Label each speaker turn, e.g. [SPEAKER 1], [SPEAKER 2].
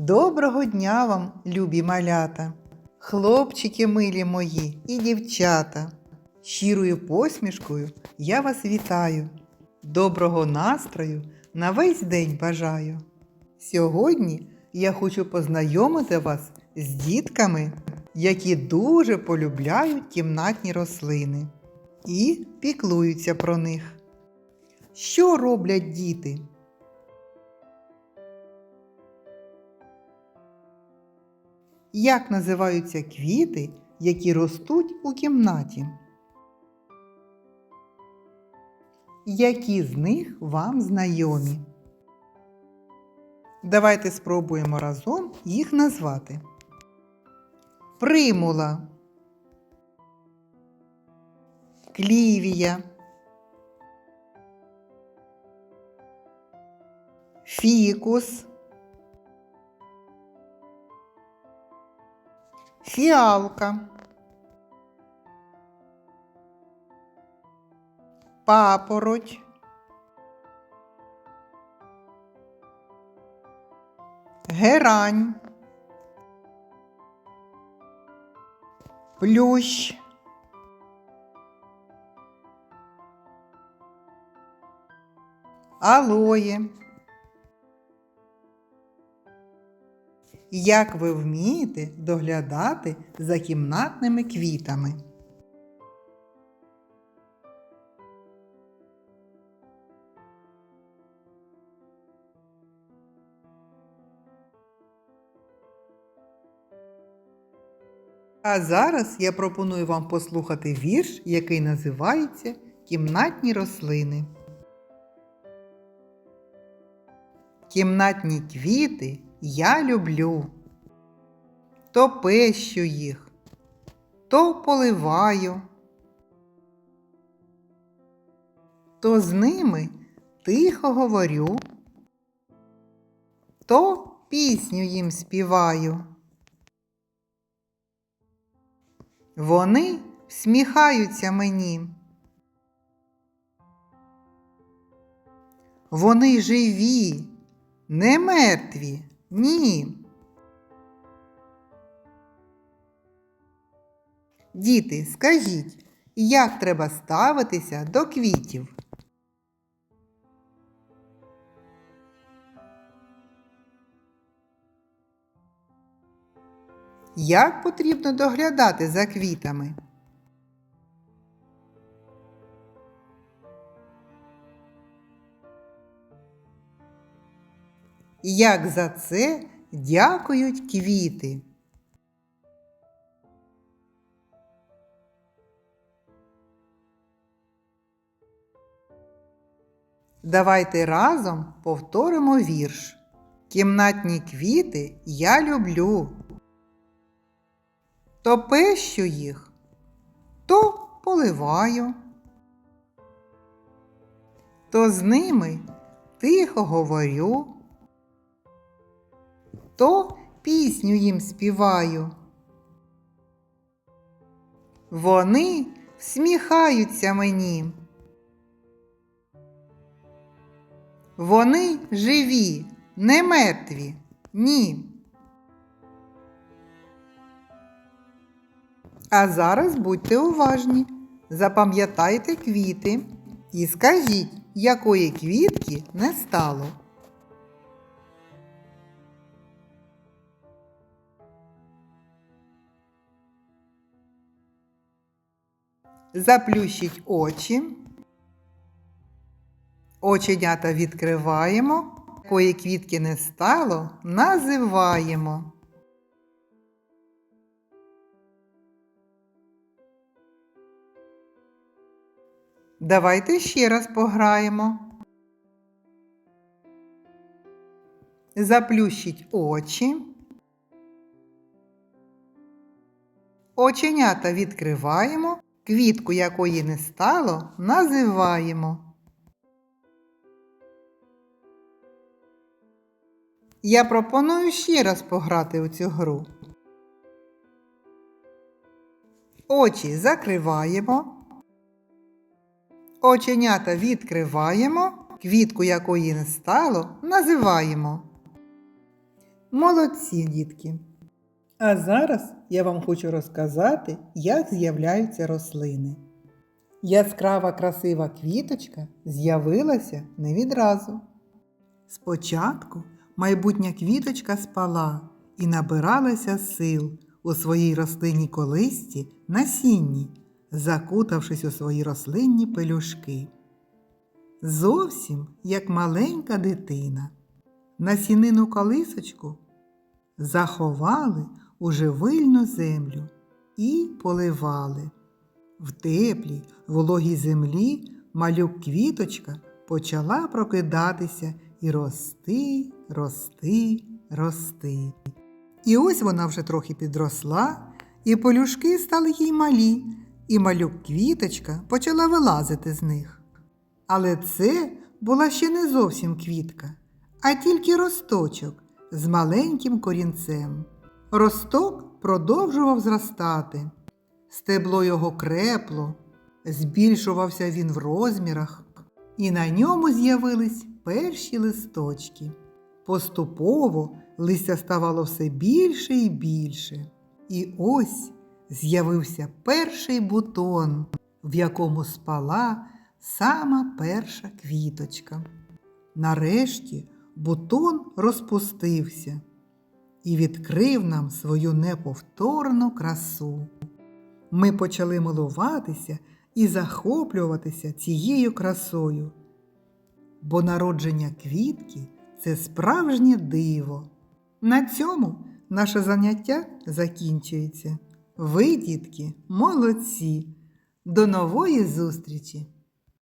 [SPEAKER 1] Доброго дня вам, любі малята, хлопчики милі мої і дівчата. Щирою посмішкою я вас вітаю. Доброго настрою на весь день бажаю. Сьогодні я хочу познайомити вас з дітками, які дуже полюбляють кімнатні рослини і піклуються про них. Що роблять діти? Як називаються квіти, які ростуть у кімнаті? Які з них вам знайомі? Давайте спробуємо разом їх назвати. Примула, клівія, фікус, фіалка, папороть, герань, плющ, алоє. Як ви вмієте доглядати за кімнатними квітами? А зараз я пропоную вам послухати вірш, який називається Кімнатні рослини. Кімнатні квіти я люблю. То пещу їх, то поливаю, то з ними тихо говорю, то пісню їм співаю. Вони всміхаються мені. Вони живі, не мертві, ні. Діти, скажіть, як треба ставитися до квітів? Як потрібно доглядати за квітами? Як за це дякують квіти? Давайте разом повторимо вірш. Кімнатні квіти я люблю. То пещу їх, то поливаю, то з ними тихо говорю, то пісню їм співаю. Вони всміхаються мені. Вони живі, не мертві, ні. А зараз будьте уважні, запам'ятайте квіти і скажіть, якої квітки не стало. Заплющіть очі. Оченята відкриваємо. Якої квітки не стало, називаємо. Давайте ще раз пограємо. Заплющіть очі. Оченята відкриваємо, квітку якої не стало, називаємо. Я пропоную ще раз пограти у цю гру. Очі закриваємо. Оченята відкриваємо, квітку якої не стало, називаємо. Молодці, дітки! А зараз я вам хочу розказати, як з'являються рослини. Яскрава красива квіточка з'явилася не відразу. Спочатку майбутня квіточка спала і набиралася сил у своїй рослинній колисці насінні, закутавшись у свої рослинні пелюшки. Зовсім як маленька дитина. Насінину колисочку заховали у живильну землю і поливали. В теплій, вологій землі малюк квіточка почала прокидатися і рости, рости, рости. І ось вона вже трохи підросла, і полюшки стали їй малі, і малюк квіточка почала вилазити з них. Але це була ще не зовсім квітка, а тільки росточок з маленьким корінцем. Росток продовжував зростати. Стебло його крепло, збільшувався він в розмірах, і на ньому з'явились перші листочки. Поступово листя ставало все більше і більше. І ось з'явився перший бутон, в якому спала сама перша квіточка. Нарешті бутон розпустився і відкрив нам свою неповторну красу. Ми почали милуватися і захоплюватися цією красою, бо народження квітки це справжнє диво. На цьому наше заняття закінчується. Ви, дітки, молодці! До нової зустрічі!